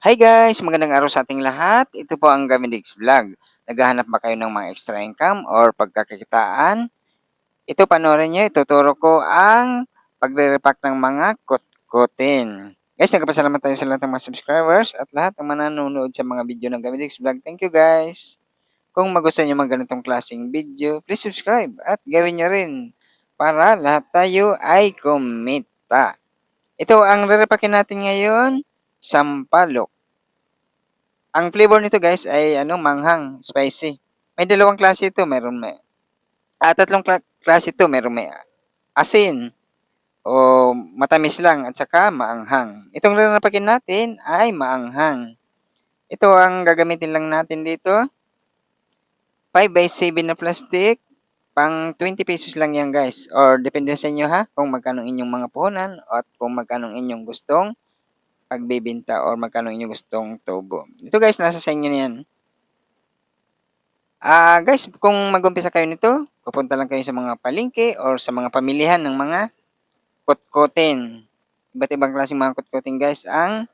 Hi guys! Magandang araw sa ating lahat. Ito po ang Gamindix Vlog. Naghahanap ba kayo ng mga extra income or pagkakakitaan? Ito panoorin nyo, ituturo ko ang pagre-repack ng mga kutkutin. Guys, nagpasalamat tayo sa lahat ng mga subscribers at lahat ng mananonood sa mga video ng Gamindix Vlog. Thank you guys! Kung magustuhan nyo mga ganitong klaseng video, please subscribe at gawin nyo rin para lahat tayo ay kumita. Ito ang re-repackin natin ngayon sampalok. Ang flavor nito guys ay ano manghang, spicy. May dalawang klase ito, meron may ah, tatlong kla- klase ito, meron may asin o matamis lang at saka maanghang. Itong ranapakin natin ay maanghang. Ito ang gagamitin lang natin dito. 5 by 7 na plastic. Pang 20 pesos lang yan guys. Or depende sa inyo ha kung magkano inyong mga puhunan at kung magkano inyong gustong pagbebenta or magkano inyong gustong tubo. Ito guys, nasa sa inyo na yan. Ah, guys, kung mag-umpisa kayo nito, pupunta lang kayo sa mga palengke or sa mga pamilihan ng mga kutkutin. Iba't ibang klaseng mga kutkutin guys ang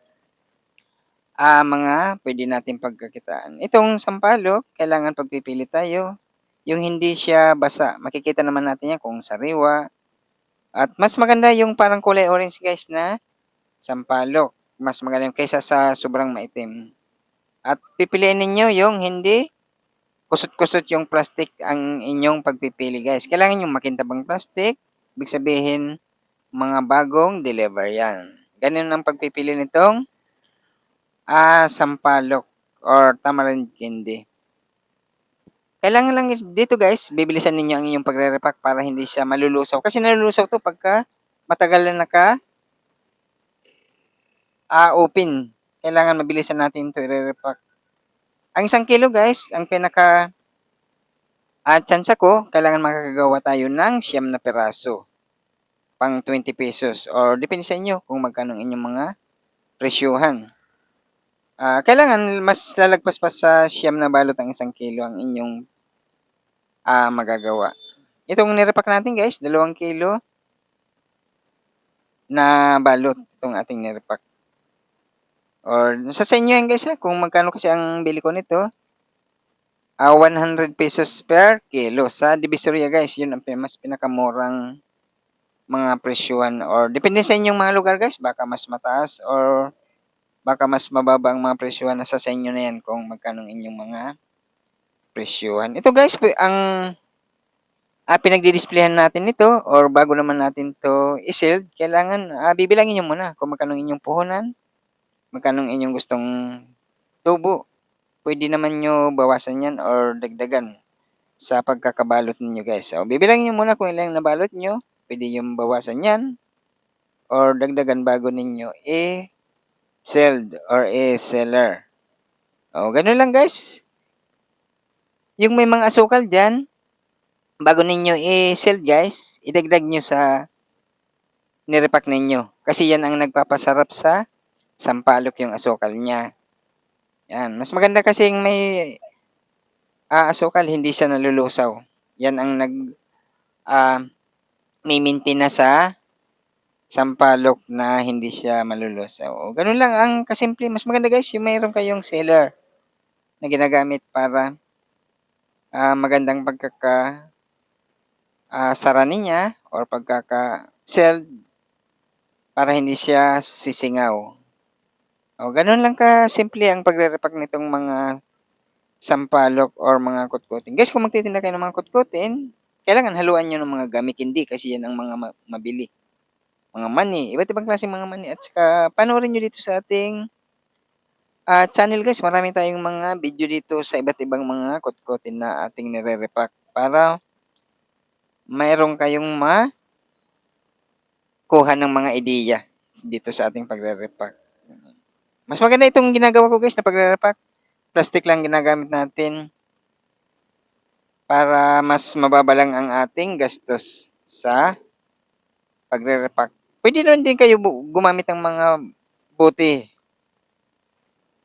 ah, mga pwede natin pagkakitaan. Itong sampalok, kailangan pagpipili tayo. Yung hindi siya basa, makikita naman natin yan kung sariwa. At mas maganda yung parang kulay orange guys na sampalok mas magaling kaysa sa sobrang maitim. At pipiliin ninyo yung hindi kusot-kusot yung plastic ang inyong pagpipili guys. Kailangan yung makintabang plastic. Ibig sabihin, mga bagong deliver yan. Ganun ang pagpipili nitong ah, sampalok or tamarind candy. Kailangan lang dito guys, bibilisan ninyo ang inyong pagre-repack para hindi siya malulusaw. Kasi nalulusaw to pagka matagal na naka ah, open. Kailangan mabilisan natin ito i-repack. Ang isang kilo guys, ang pinaka at chance ko, kailangan makakagawa tayo ng siyam na peraso. Pang 20 pesos. Or depende sa inyo kung magkano inyong mga presyuhan. Ah, kailangan mas lalagpas pa sa siyam na balot ang isang kilo ang inyong ah, magagawa. Itong nirepack natin guys, dalawang kilo na balot itong ating nirepack. Or sa sa inyo yan guys ha, kung magkano kasi ang bili ko nito. Ah, 100 pesos per kilo sa Divisoria guys. Yun ang mas pinakamurang mga presyuhan or depende sa inyong mga lugar guys. Baka mas mataas or baka mas mababa ang mga presyuhan. Nasa sa inyo na yan kung magkano inyong mga presyuhan. Ito guys, ang ah, pinagdi-displayhan natin nito or bago naman natin to i-sealed, kailangan ah, bibilangin nyo muna kung magkano inyong puhunan magkano ang inyong gustong tubo. Pwede naman nyo bawasan yan or dagdagan sa pagkakabalot ninyo guys. So, bibilangin nyo muna kung ilang nabalot nyo. Pwede yung bawasan yan or dagdagan bago ninyo i-selled or i-seller. O, ganun lang guys. Yung may mga asukal dyan, bago ninyo i-sell guys, idagdag nyo sa nirepack ninyo. Kasi yan ang nagpapasarap sa sampalok yung asukal niya. Yan. Mas maganda kasi yung may ah, asukal, hindi siya nalulusaw. Yan ang nag ah, may na sa sampalok na hindi siya malulusaw. Ganun lang ang kasimple. Mas maganda guys, yung mayroon kayong seller na ginagamit para ah, magandang pagkaka ah, sara niya or pagkaka sell para hindi siya sisingaw. O, ganun lang ka simple ang pagre-repack nitong mga sampalok or mga kutkutin. Guys, kung magtitinda kayo ng mga kutkutin, kailangan haluan nyo ng mga gamit hindi kasi yan ang mga ma- mabili. Mga mani, iba't ibang klaseng mga mani. At saka, panoorin nyo dito sa ating ah, channel guys. Marami tayong mga video dito sa iba't ibang mga kutkutin na ating nire-repack para mayroong kayong ma kuha ng mga ideya dito sa ating pagre-repack. Mas maganda itong ginagawa ko guys na pagre-repack. Plastic lang ginagamit natin para mas mababa lang ang ating gastos sa pagre-repack. Pwede rin din kayo gumamit ng mga buti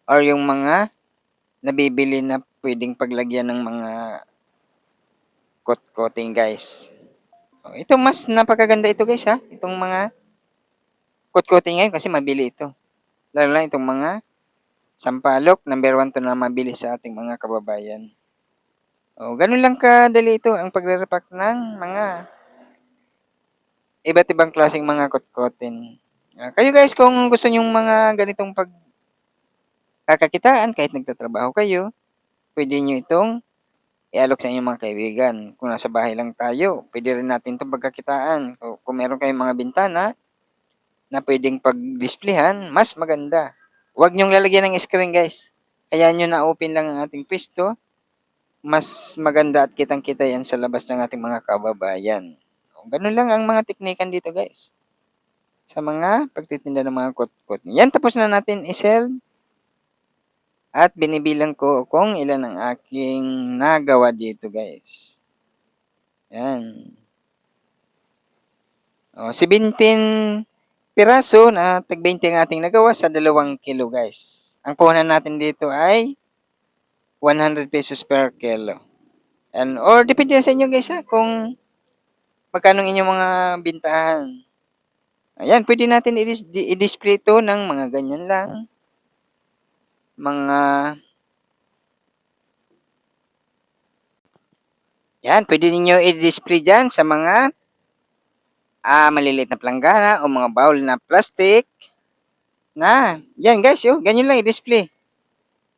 or yung mga nabibili na pwedeng paglagyan ng mga coat-coating guys. Ito mas napakaganda ito guys ha. Itong mga coat-coating ngayon kasi mabili ito. Lalo na itong mga Sampalok, number one to na mabili sa ating mga kababayan. O, ganun lang kadali ito ang pagre-repack ng mga iba't ibang klaseng mga kotkotin. Ah, kayo guys, kung gusto nyong mga ganitong pag kakakitaan kahit nagtatrabaho kayo, pwede nyo itong ialok sa inyong mga kaibigan. Kung nasa bahay lang tayo, pwede rin natin itong pagkakitaan. Kung, kung meron kayong mga bintana na pwedeng pag-displayhan, mas maganda. Huwag nyong lalagyan ng screen guys. Kaya nyo na-open lang ang ating pwesto. Mas maganda at kitang-kita yan sa labas ng ating mga kababayan. Ganun lang ang mga teknikan dito guys. Sa mga pagtitinda ng mga kot-kot. Yan, tapos na natin i-sell. At binibilang ko kung ilan ang aking nagawa dito guys. Yan. O, 17 piraso na tag 20 ang ating nagawa sa dalawang kilo guys. Ang puhunan natin dito ay 100 pesos per kilo. And, or depende sa inyo guys ha, kung magkano inyong mga bintahan. Ayan, pwede natin i-dis- di- i-display ito ng mga ganyan lang. Mga... Yan, pwede ninyo i-display dyan sa mga ah, maliliit na planggana o mga bowl na plastic na, yan guys, oh, ganyan lang i-display.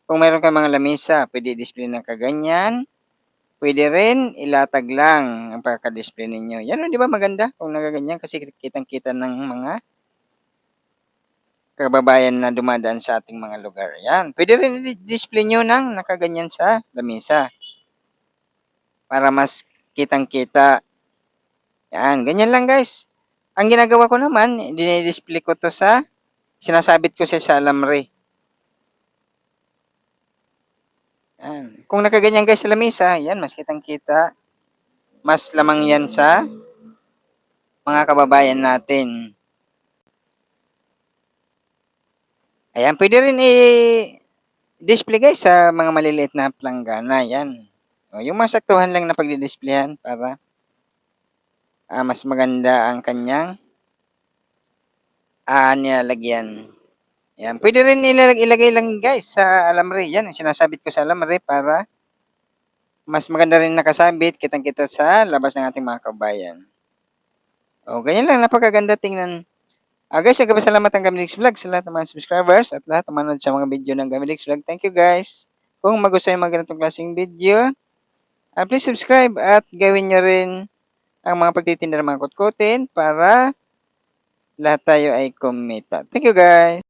Kung mayroon kang mga lamesa, pwede i-display ng kaganyan. Pwede rin ilatag lang ang pagka-display ninyo. Yan, oh, di ba maganda kung nagaganyan kasi kitang-kita ng mga kababayan na dumadaan sa ating mga lugar. Yan, pwede rin i-display nyo ng nakaganyan sa lamesa. Para mas kitang-kita. Yan, ganyan lang guys. Ang ginagawa ko naman, dinidisplay ko to sa, sinasabit ko sa alamre. Yan. Kung nakaganyan guys sa lamesa, yan, mas kitang-kita. Mas lamang yan sa mga kababayan natin. Ayan, pwede rin i-display guys sa mga maliliit na planggana. Yan. O, yung masaktuhan lang na pagdi-displayan para ah, mas maganda ang kanyang ah, nilalagyan. Yan. Pwede rin ilag ilagay lang guys sa alamre. Yan, sinasabit ko sa alamre para mas maganda rin nakasabit, kitang-kita sa labas ng ating mga kabayan. O, ganyan lang, napakaganda tingnan. Ah, guys, nagpapasalamat ang Gamilix Vlog sa lahat ng mga subscribers at lahat ng manood sa mga video ng Gamilix Vlog. Thank you guys. Kung magustuhan yung mga ganitong klaseng video, ah, please subscribe at gawin nyo rin ang mga pagtitinda ng mga kutkutin para lahat tayo ay kumita. Thank you guys.